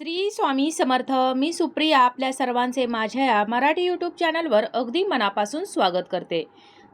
श्री स्वामी समर्थ मी सुप्रिया आपल्या सर्वांचे माझ्या या मराठी यूट्यूब चॅनलवर अगदी मनापासून स्वागत करते.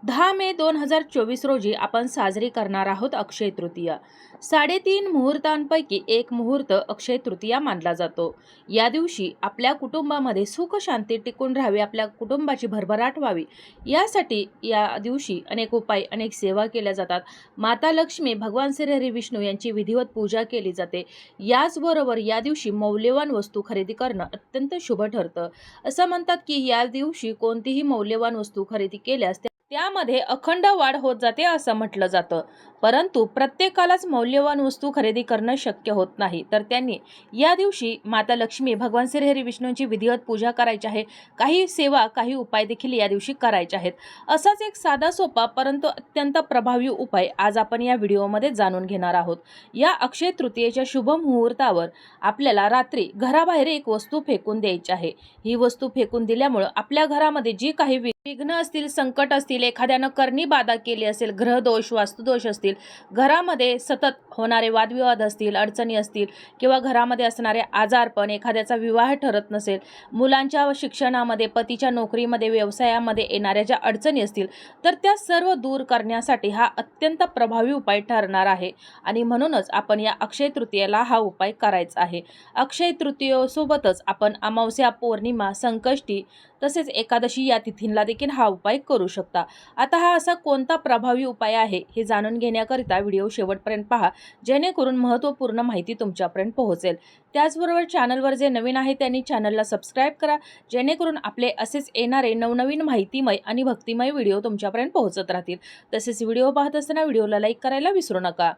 दहा मे दोन हजार चोवीस रोजी आपण साजरी करणार आहोत अक्षय तृतीया. साडेतीन मुहूर्तांपैकी एक मुहूर्त अक्षय तृतीया मानला जातो. या दिवशी आपल्या कुटुंबामध्ये सुख शांती टिकून राहावी आपल्या कुटुंबाची भरभराट व्हावी. यासाठी या दिवशी अनेक उपाय अनेक सेवा केल्या जातात. माता लक्ष्मी भगवान श्रीहरी विष्णू यांची विधिवत पूजा केली जाते. याचबरोबर या दिवशी मौल्यवान वस्तू खरेदी करणं अत्यंत शुभ ठरतं. असं म्हणतात की या दिवशी कोणतीही मौल्यवान वस्तू खरेदी केल्यास त्यामध्ये अखंड वाढ होत जाते असं म्हटलं जातं. परंतु प्रत्येकालाच मौल्यवान वस्तू खरेदी करणं शक्य होत नाही. तर त्यांनी या दिवशी माता लक्ष्मी भगवान श्रीहरी विष्णूंची विधिवत पूजा करायची आहे. काही सेवा काही उपाय देखील या दिवशी करायचे आहेत. असाच एक साधा सोपा परंतु अत्यंत प्रभावी उपाय आज आपण या व्हिडिओमध्ये जाणून घेणार आहोत. या अक्षय तृतीयेच्या शुभ मुहूर्तावर आपल्याला रात्री घराबाहेर एक वस्तू फेकून द्यायची आहे. ही वस्तू फेकून दिल्यामुळं आपल्या घरामध्ये जी काही वि- विघ्न असतील संकट असतील एखाद्यानं करणी बाधा केली असेल ग्रहदोष वास्तुदोष असतील घरामध्ये सतत होणारे वादविवाद असतील अडचणी असतील किंवा घरामध्ये असणारे आजारपण एखाद्याचा विवाह ठरत नसेल मुलांच्या शिक्षणामध्ये पतीच्या नोकरीमध्ये व्यवसायामध्ये येणाऱ्या ज्या अडचणी असतील तर त्या सर्व दूर करण्यासाठी हा अत्यंत प्रभावी उपाय ठरणार आहे. आणि म्हणूनच आपण या अक्षय तृतीयेला हा उपाय करायचा आहे. अक्षय तृतीयेसोबतच आपण अमावस्या पौर्णिमा संकष्टी तसेच एकादशी या तिथींला देखील हा उपाय करू शकता. आता हा असा कोणता प्रभावी उपाय आहे हे जाणून घेणे घेण्याकरिता व्हिडिओ शेवटपर्यंत पहा जेणेकरून महत्त्वपूर्ण माहिती तुमच्यापर्यंत पोहोचेल. त्याचबरोबर चॅनलवर जे नवीन आहे त्यांनी चॅनलला सबस्क्राईब करा जेणेकरून आपले असेच येणारे नवनवीन माहितीमय आणि भक्तिमय व्हिडिओ तुमच्यापर्यंत पोहोचत राहतील. तसेच व्हिडिओ पाहत असताना व्हिडिओला लाईक करायला विसरू नका.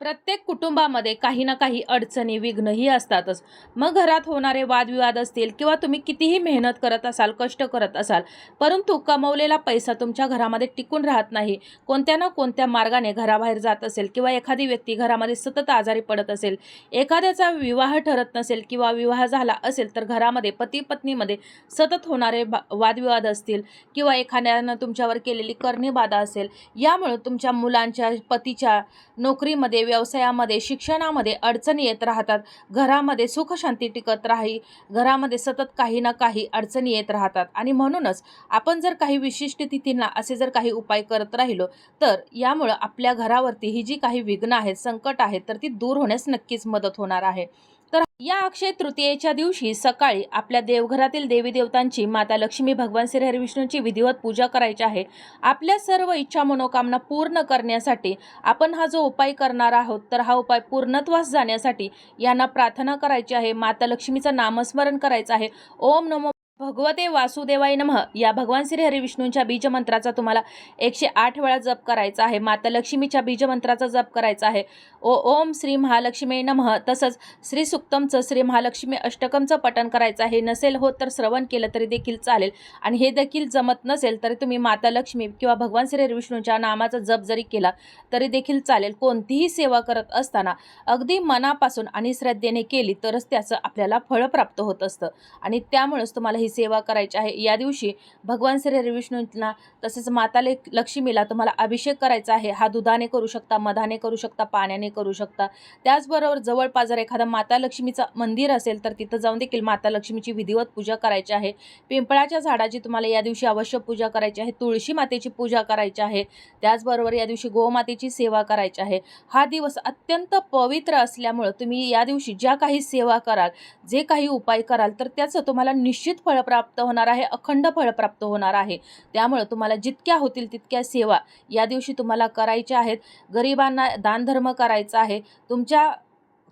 प्रत्येक कुटुंबामध्ये काही ना काही अडचणी विघ्नही असतातच. मग घरात होणारे वादविवाद असतील किंवा तुम्ही कितीही मेहनत करत असाल कष्ट करत असाल परंतु कमवलेला पैसा तुमच्या घरामध्ये टिकून राहत नाही कोणत्या ना कोणत्या मार्गाने घराबाहेर जात असेल किंवा एखादी व्यक्ती घरामध्ये सतत आजारी पडत असेल एखाद्याचा विवाह ठरत नसेल किंवा विवाह झाला असेल तर घरामध्ये पती पत्नीमध्ये सतत होणारे बा वादविवाद असतील किंवा एखाद्यानं तुमच्यावर केलेली करणी बाधा असेल यामुळे तुमच्या मुलांच्या पतीच्या नोकरीमध्ये व्यवसायामध्ये शिक्षणामध्ये अडचणी येत राहतात. घरामध्ये सुखशांती टिकत राही घरामध्ये सतत काही ना काही अडचणी येत राहतात. आणि म्हणूनच आपण जर काही विशिष्ट तिथींना असे जर काही उपाय करत राहिलो तर यामुळं आपल्या घरावरती ही जी काही विघ्न आहेत संकट आहेत तर ती दूर होण्यास नक्कीच मदत होणार आहे. तर या अक्षय तृतीयेच्या दिवशी सकाळी आपल्या देवघरातील देवी देवतांची माता लक्ष्मी भगवान श्री हरिविष्णूंची विधिवत पूजा करायची आहे. आपल्या सर्व इच्छा मनोकामना पूर्ण करण्यासाठी आपण हा जो उपाय करणार आहोत तर हा उपाय पूर्णत्वास जाण्यासाठी यांना प्रार्थना करायची आहे. माता लक्ष्मीचं नामस्मरण करायचं आहे. ओम नमो भगवते वासुदेवाय नमः. या भगवान श्री हरिविष्णूंच्या बीजमंत्राचा तुम्हाला एकशे आठ वेळा जप करायचा आहे. माता लक्ष्मीच्या बीजमंत्राचा जप करायचा आहे. ओ ओम श्री महालक्ष्मी नमः. तसंच श्री सुक्तमचं श्री महालक्ष्मी अष्टकमचं पठण करायचं आहे. नसेल होत तर श्रवण केलं तरी देखील चालेल. आणि हे देखील जमत नसेल तरी तुम्ही माता लक्ष्मी किंवा भगवान श्री हरिविष्णूंच्या नामाचा जप जरी केला तरी देखील चालेल. कोणतीही सेवा करत असताना अगदी मनापासून आणि श्रद्धेने केली तरच त्याचं आपल्याला फळ प्राप्त होत असतं. आणि त्यामुळेच तुम्हाला ही सेवा करायची आहे. या दिवशी भगवान श्री हरिविष्णूंना तसेच माता लक्ष्मीला तुम्हाला अभिषेक करायचा आहे. हा दुधाने करू शकता मधाने करू शकता पाण्याने करू शकता. त्याचबरोबर जवळपास जर एखादा माता लक्ष्मीचं मंदिर असेल तर तिथं जाऊन देखील माता लक्ष्मीची विधिवत पूजा करायची आहे. पिंपळाच्या झाडाची तुम्हाला या दिवशी अवश्य पूजा करायची आहे. तुळशी मातेची पूजा करायची आहे. त्याचबरोबर या दिवशी गोमातेची सेवा करायची आहे. हा दिवस अत्यंत पवित्र असल्यामुळं तुम्ही या दिवशी ज्या काही सेवा कराल जे काही उपाय कराल तर त्याचं तुम्हाला निश्चित फळ प्राप्त होणार आहे अखंड फळ प्राप्त होणार आहे. त्यामुळं तुम्हाला जितक्या होतील तितक्या सेवा या दिवशी तुम्हाला करायच्या आहेत. गरिबांना दानधर्म करायचा आहे. तुमच्या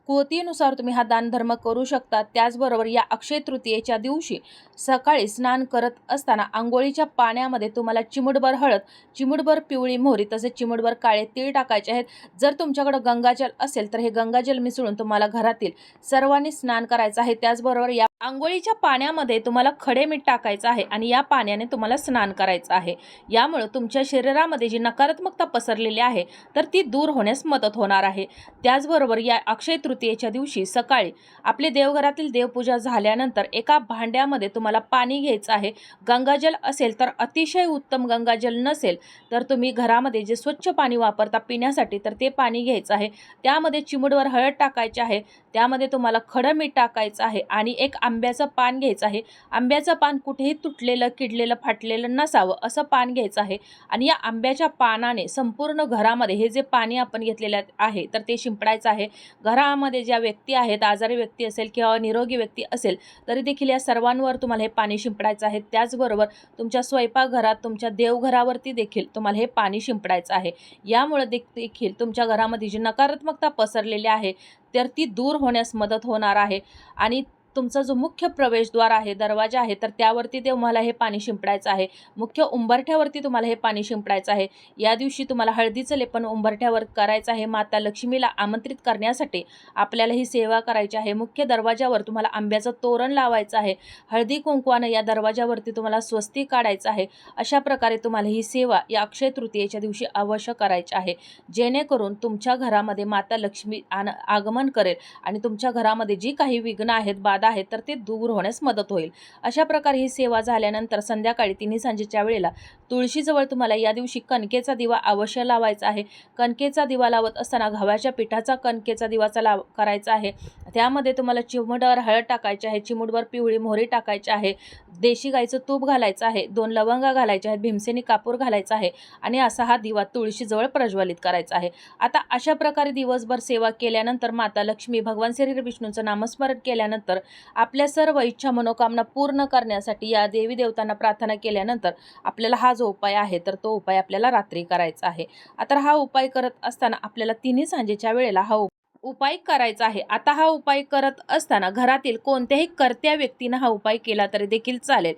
कुवतीनुसार तुम्ही हा दानधर्म करू शकता. त्याचबरोबर या अक्षय तृतीयेच्या दिवशी सकाळी स्नान करत असताना आंघोळीच्या पाण्यामध्ये तुम्हाला चिमुटभर हळद चिमुटभर पिवळी मोहरी तसेच चिमुटभर काळे तीळ टाकायचे आहेत. जर तुमच्याकडं गंगाजल असेल तर हे गंगाजल मिसळून तुम्हाला घरातील सर्वांनी स्नान करायचं आहे. त्याचबरोबर या आंघोळीच्या पाण्यामध्ये तुम्हाला खडे मीठ टाकायचं आहे आणि या पाण्याने तुम्हाला स्नान करायचं आहे. यामुळं तुमच्या शरीरामध्ये जी नकारात्मकता पसरलेली आहे तर ती दूर होण्यास मदत होणार आहे. त्याचबरोबर या अक्षय तृतीयेच्या दिवशी सकाळी आपले देवघरातील देवपूजा झाल्यानंतर एका भांड्यामध्ये तुम्हाला पाणी घ्यायचं आहे. गंगाजल असेल तर अतिशय उत्तम गंगाजल नसेल तर तुम्ही घरामध्ये जे स्वच्छ पाणी वापरता पिण्यासाठी तर ते पाणी घ्यायचं आहे. त्यामध्ये चिमुडवर हळद टाकायची आहे. त्यामध्ये तुम्हाला खडं मीठ टाकायचं आहे आणि एक आंब्याचं पान घ्यायचं आहे. आंब्याचं पान कुठेही तुटलेलं किडलेलं फाटलेलं नसावं असं पान घ्यायचं आहे. आणि या आंब्याच्या पानाने संपूर्ण घरामध्ये हे जे पाणी आपण घेतलेलं आहे तर ते शिंपडायचं आहे. घरामध्ये ज्या व्यक्ती आहेत आजारी व्यक्ती असेल किंवा निरोगी व्यक्ती असेल तरी देखील या सर्वांवर तुम्हाला हे पाणी शिंपडायचं आहे. त्याचबरोबर तुमच्या स्वयंपाकघरात तुमच्या देवघरावरती देखील तुम्हाला हे पाणी शिंपडायचं आहे. यामुळे देख- देखील तुमच्या घरामध्ये जी नकारात्मकता पसरलेली आहे तर ती दूर होण्यास मदत होणार आहे. आणि तुमचा जो मुख्य प्रवेशद्वार आहे दरवाजा आहे तर त्यावरती तुम्हाला हे पाणी शिंपडायचं आहे. मुख्य उंबरठ्यावरती तुम्हाला हे पाणी शिंपडायचं आहे. या दिवशी तुम्हाला हळदीचं लेपन उंबरठ्यावर करायचं आहे. माता लक्ष्मीला आमंत्रित करण्यासाठी आपल्याला ही सेवा करायची आहे. मुख्य दरवाजावर तुम्हाला आंब्याचं तोरण लावायचं आहे. हळदी कुंकवानं या दरवाजावरती तुम्हाला स्वस्ती काढायचं आहे. अशा प्रकारे तुम्हाला ही सेवा या अक्षय तृतीयेच्या दिवशी अवश्य करायची आहे. जेणेकरून तुमच्या घरामध्ये माता लक्ष्मी आन आगमन करेल आणि तुमच्या घरामध्ये जी काही विघ्न आहेत बाधा आहेत तर ते दूर होण्यास मदत होईल. अशा प्रकारे ही सेवा झाल्यानंतर संध्याकाळी तिन्ही सांजेच्या वेळेला तुळशीजवळ तुम्हाला या दिवशी कणकेचा दिवा अवश्य लावायचा आहे. कणकेचा दिवा लावत असताना गव्हाच्या पिठाचा कणकेचा दिवाचा लाव करायचा आहे. त्यामध्ये तुम्हाला चिमडवर हळद टाकायची आहे चिमूटवर पिवळी मोहरी टाकायची आहे देशी गाईचं तूप घालायचं आहे दोन लवंगा घालायच्या आहेत भीमसेनी कापूर घालायचा आहे आणि असा हा दिवा तुळशीजवळ प्रज्वलित करायचा आहे. आता अशा प्रकारे दिवसभर सेवा केल्यानंतर माता लक्ष्मी भगवान श्री विष्णूंचं नामस्मरण केल्यानंतर आपल्या सर्व इच्छा मनोकामना पूर्ण करण्यासाठी या देवी देवतांना प्रार्थना केल्यानंतर आपल्याला हा जो उपाय आहे तर तो उपाय आपल्याला रात्री करायचा आहे. आता हा उपाय करत असताना आपल्याला तिन्ही सांजेच्या वेळेला हा उपाय करायचा आहे. आता हा उपाय करत असताना घरातील कोणत्याही कर्त्या व्यक्तीनं हा उपाय केला तरी देखील चालेल.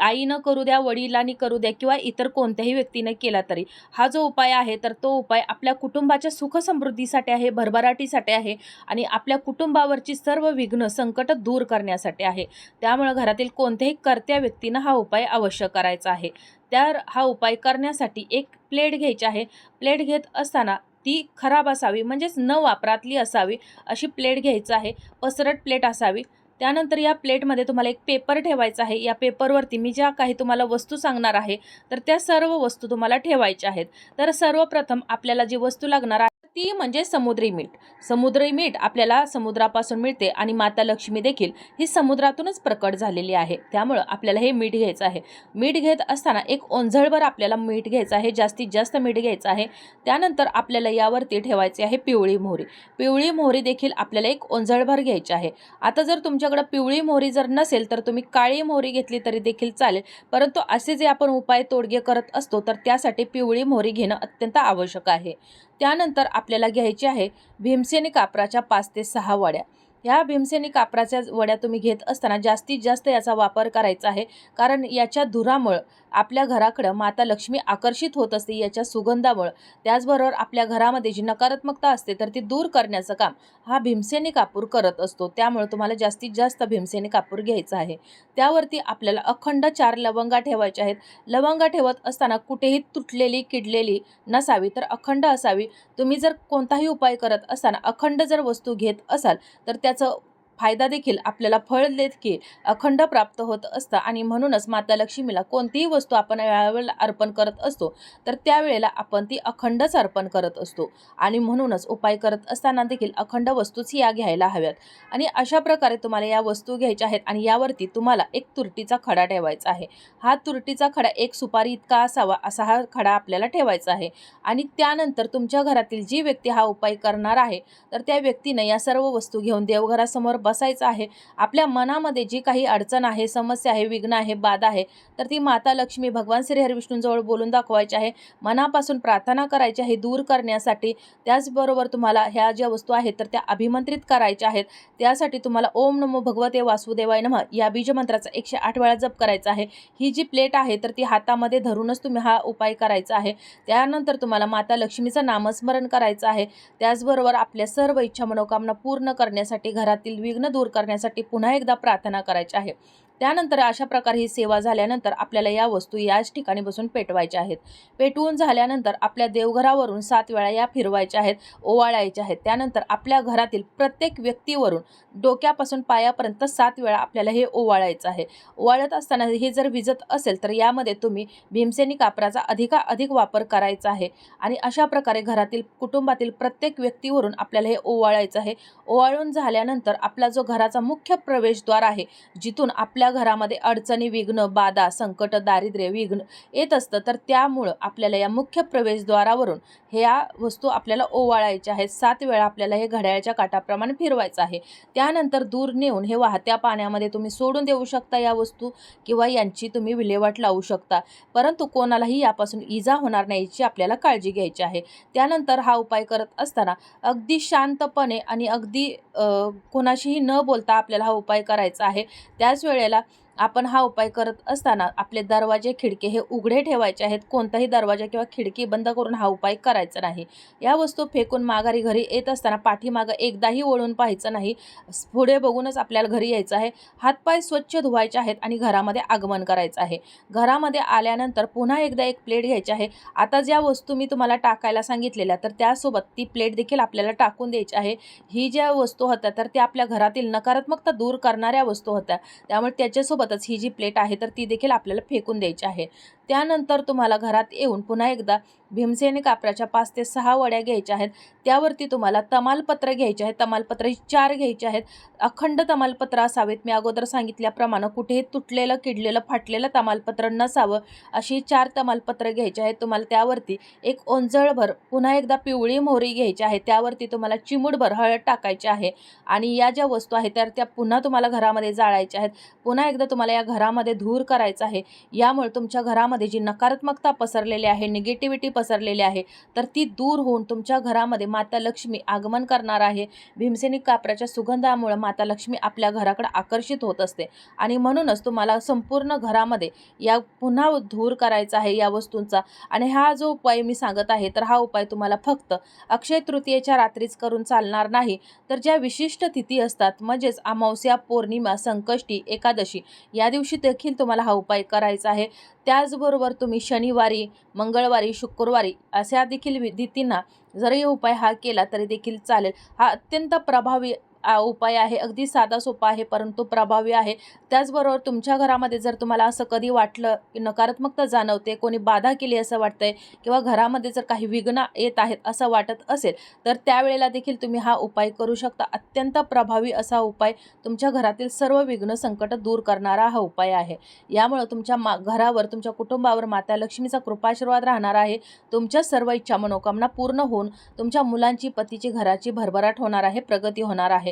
आईनं करू द्या वडिलांनी करू द्या किंवा इतर कोणत्याही व्यक्तीनं केला तरी हा जो उपाय आहे तर तो उपाय आपल्या कुटुंबाच्या सुखसमृद्धीसाठी आहे भरभराटीसाठी आहे आणि आपल्या कुटुंबावरची सर्व विघ्न संकट दूर करण्यासाठी आहे. त्यामुळं घरातील कोणत्याही कर्त्या व्यक्तीनं हा उपाय अवश्य करायचा आहे. तर हा उपाय करण्यासाठी एक प्लेट घ्यायची आहे. प्लेट घेत असताना ती खराब असावी म्हणजेच न वापरातली असावी अशी प्लेट घ्यायचं आहे. पसरट प्लेट असावी. त्यानंतर या प्लेटमध्ये तुम्हाला एक पेपर ठेवायचा आहे. या पेपरवरती मी ज्या काही तुम्हाला वस्तू सांगणार आहे तर त्या सर्व वस्तू तुम्हाला ठेवायच्या आहेत. तर सर्वप्रथम आपल्याला जी वस्तू लागणार ती म्हणजे समुद्री मीठ. समुद्री मीठ आपल्याला समुद्रापासून मिळते आणि माता लक्ष्मी देखील ही समुद्रातूनच प्रकट झालेली आहे. त्यामुळं आपल्याला हे मीठ घ्यायचं आहे. मीठ घेत असताना एक ओंझळभर आपल्याला मीठ घ्यायचं आहे जास्तीत जास्त मीठ घ्यायचं आहे. त्यानंतर आपल्याला यावरती ठेवायची आहे पिवळी मोहरी. पिवळी मोहरी देखील आपल्याला एक ओंझळभर घ्यायची आहे. आता जर तुमच्याकडं पिवळी मोहरी जर नसेल तर तुम्ही काळी मोहरी घेतली तरी देखील चालेल. परंतु असे जे आपण उपाय तोडगे करत असतो तर त्यासाठी पिवळी मोहरी घेणं अत्यंत आवश्यक आहे. त्यानंतर आपल्याला घ्यायची आहे भीमसेनी कापराच्या पाच ते सहा वड्या. ह्या भीमसेनी कापराच्या वड्या तुम्ही घेत असताना जास्तीत जास्त याचा वापर करायचा आहे. कारण याच्या धुरामुळं आपल्या घराकडं माता लक्ष्मी आकर्षित होत असते याच्या सुगंधामुळं. त्याचबरोबर आपल्या घरामध्ये जी नकारात्मकता असते तर ती दूर करण्याचं काम हा भीमसेनी कापूर करत असतो. त्यामुळे तुम्हाला जास्तीत जास्त भीमसेनी कापूर घ्यायचा आहे. त्यावरती आपल्याला अखंड चार लवंगा ठेवायच्या आहेत. लवंगा ठेवत असताना कुठेही तुटलेली किडलेली नसावी तर अखंड असावी. तुम्ही जर कोणताही उपाय करत असताना अखंड जर वस्तू घेत असाल तर त्या त्याचं फायदा देखील आपल्याला फळ देखील अखंड प्राप्त होत असतं. आणि म्हणूनच माता लक्ष्मीला कोणतीही वस्तू आपण वेळावेळेला अर्पण करत असतो तर त्यावेळेला आपण ती अखंडच अर्पण करत असतो. आणि म्हणूनच उपाय करत असताना देखील अखंड वस्तूच या घ्यायला हव्यात. आणि अशा प्रकारे तुम्हाला या वस्तू घ्यायच्या आहेत आणि यावरती तुम्हाला एक तुरटीचा खडा ठेवायचा आहे. हा तुरटीचा खडा एक सुपारी इतका असावा असा हा खडा आपल्याला ठेवायचा आहे. आणि त्यानंतर तुमच्या घरातील जी व्यक्ती हा उपाय करणार आहे तर त्या व्यक्तीनं या सर्व वस्तू घेऊन देवघरासमोर बस. बसायचं आहे. आपल्या मनामध्ये जी काही अडचण आहे समस्या आहे विघ्न आहे बाधा आहे तर ती माता लक्ष्मी भगवान श्री हरिविष्णूंजवळ बोलून दाखवायची आहे. मनापासून प्रार्थना करायची आहे दूर करण्यासाठी. त्याचबरोबर तुम्हाला ह्या ज्या वस्तू आहेत तर त्या अभिमंत्रित करायच्या आहेत. त्यासाठी तुम्हाला ओम नमो भगवते वासुदेवाय नमः या बीजमंत्राचा एकशे आठ वेळा जप करायचा आहे. ही जी प्लेट आहे तर ती हातामध्ये धरूनच तुम्ही हा उपाय करायचा आहे. त्यानंतर तुम्हाला माता लक्ष्मीचं नामस्मरण करायचं आहे. त्याचबरोबर आपल्या सर्व इच्छा मनोकामना पूर्ण करण्यासाठी घरातील विघ्न दूर करण्यासाठी पुन्हा एकदा प्रार्थना करायची आहे. त्यानंतर अशा प्रकारे ही सेवा झाल्यानंतर आपल्याला या वस्तू याच ठिकाणी बसून पेटवायच्या आहेत. पेटवून झाल्यानंतर आपल्या देवघरावरून सात वेळा या फिरवायच्या आहेत ओवाळायच्या आहेत. त्यानंतर आपल्या घरातील प्रत्येक व्यक्तीवरून डोक्यापासून पायापर्यंत सात वेळा आपल्याला हे ओवाळायचं आहे. ओवाळत असताना हे जर विजत असेल तर यामध्ये तुम्ही भीमसेनी कापराचा अधिकाधिक वापर करायचा आहे आणि अशा प्रकारे घरातील कुटुंबातील प्रत्येक व्यक्तीवरून आपल्याला हे ओवाळायचं आहे. ओवाळून झाल्यानंतर आपला जो घराचा मुख्य प्रवेशद्वार आहे जिथून आपल्या घरामध्ये अडचणी विघ्न बाधा संकट दारिद्र्य विघ्न येत असतं तर त्यामुळं आपल्याला या मुख्य प्रवेशद्वारावरून ह्या वस्तू आपल्याला ओवाळायच्या आहेत. सात वेळा आपल्याला हे घड्याळ्याच्या काटाप्रमाणे फिरवायचं आहे. त्यानंतर दूर नेऊन हे वाहत्या पाण्यामध्ये तुम्ही सोडून देऊ शकता या वस्तू किंवा यांची तुम्ही विल्हेवाट लावू शकता. परंतु कोणालाही यापासून इजा होणार नाही याची आपल्याला काळजी घ्यायची आहे. त्यानंतर हा उपाय करत असताना अगदी शांतपणे आणि अगदी कोणाशीही न बोलता आपल्याला हा उपाय करायचा आहे. त्याच वेळेला आपण हा उपाय करत असताना आपले दरवाजे खिडके हे उघडे ठेवायचे आहेत. कोणताही दरवाजा किंवा खिडकी बंद करून हा उपाय करायचा नाही. या वस्तू फेकून माघारी घरी येत असताना पाठीमागं एकदाही वळून पाहायचं नाही. पुढे बघूनच आपल्याला घरी यायचं आहे. हातपाय स्वच्छ धुवायचे आहेत आणि घरामध्ये आगमन करायचं आहे. घरामध्ये आल्यानंतर पुन्हा एकदा एक प्लेट घ्यायची आहे. आता ज्या वस्तू मी तुम्हाला टाकायला सांगितलेल्या तर त्यासोबत ती प्लेट देखील आपल्याला टाकून द्यायची आहे. ही ज्या वस्तू होत्या तर त्या आपल्या घरातील नकारात्मकता दूर करणाऱ्या वस्तू होत्या. त्यामुळे त्याच्यासोबत त्यासोबतच ही जी प्लेट आहे तर ती देखील आपल्याला फेकून द्यायची आहे. त्यानंतर तुम्हाला घरात येऊन पुन्हा एकदा भीमसेनी कापराच्या पाच ते सहा वड्या घ्यायच्या आहेत. त्यावरती तुम्हाला तमालपत्र घ्यायचे आहेत तमालपत्र चार घ्यायचे आहेत. अखंड तमालपत्र असावेत. मी अगोदर सांगितल्याप्रमाणे कुठेही तुटलेलं किडलेलं फाटलेलं तमालपत्र नसावं अशी चार तमालपत्र घ्यायचे आहेत. तुम्हाला त्यावरती एक ओंजळभर पुन्हा एकदा पिवळी मोहरी घ्यायची आहे. त्यावरती तुम्हाला चिमूटभर हळद टाकायची आहे. आणि या ज्या वस्तू आहेत तर त्या पुन्हा तुम्हाला घरामध्ये जाळायच्या आहेत. पुन्हा एकदा तुम्हाला या घरामध्ये धूर करायचा आहे. यामुळे तुमच्या घरामध्ये जी नकारात्मकता पसरलेली आहे निगेटिव्हिटी पसरलेली आहे तर ती दूर होऊन तुमच्या घरामध्ये माता लक्ष्मी आगमन करणार आहे. भीमसेनी कापराच्या सुगंधामुळे माता लक्ष्मी आपल्या घराकडे आकर्षित होत असते. आणि म्हणूनच तुम्हाला संपूर्ण घरामध्ये या पुन्हा धूर करायचा आहे या वस्तूंचा. आणि हा जो उपाय मी सांगत आहे तर हा उपाय तुम्हाला फक्त अक्षय तृतीयेच्या रात्रीच करून चालणार नाही. तर ज्या विशिष्ट तिथी असतात म्हणजेच अमावस्या पौर्णिमा संकष्टी एकादशी या दिवशी देखील तुम्हाला हा उपाय करायचा आहे. त्याचबरोबर तुम्ही शनिवारी मंगळवारी शुक्रवारी अशा देखील विधींना जरी उपाय हा केला तरी देखील चालेल. हा अत्यंत प्रभावी उपाय आहे. अगदी साधा सोपा आहे परंतु प्रभावी आहे. त्याचबरोबर तुमच्या घरामध्ये जर तुम्हाला असं कधी वाटलं की नकारात्मकता जाणवते कोणी बाधा केली असं वाटतंय किंवा घरामध्ये जर काही विघ्न येत आहेत असं वाटत असेल तर त्यावेळेला देखील तुम्ही हा उपाय करू शकता. अत्यंत प्रभावी असा उपाय तुमच्या घरातील सर्व विघ्न संकट दूर करणारा हा उपाय आहे. यामुळं तुमच्या मा घरावर तुमच्या कुटुंबावर माता लक्ष्मीचा कृपाशीर्वाद राहणार आहे. तुमच्या सर्व इच्छा मनोकामना पूर्ण होऊन तुमच्या मुलांची पतीची घराची भरभराट होणार आहे प्रगती होणार आहे.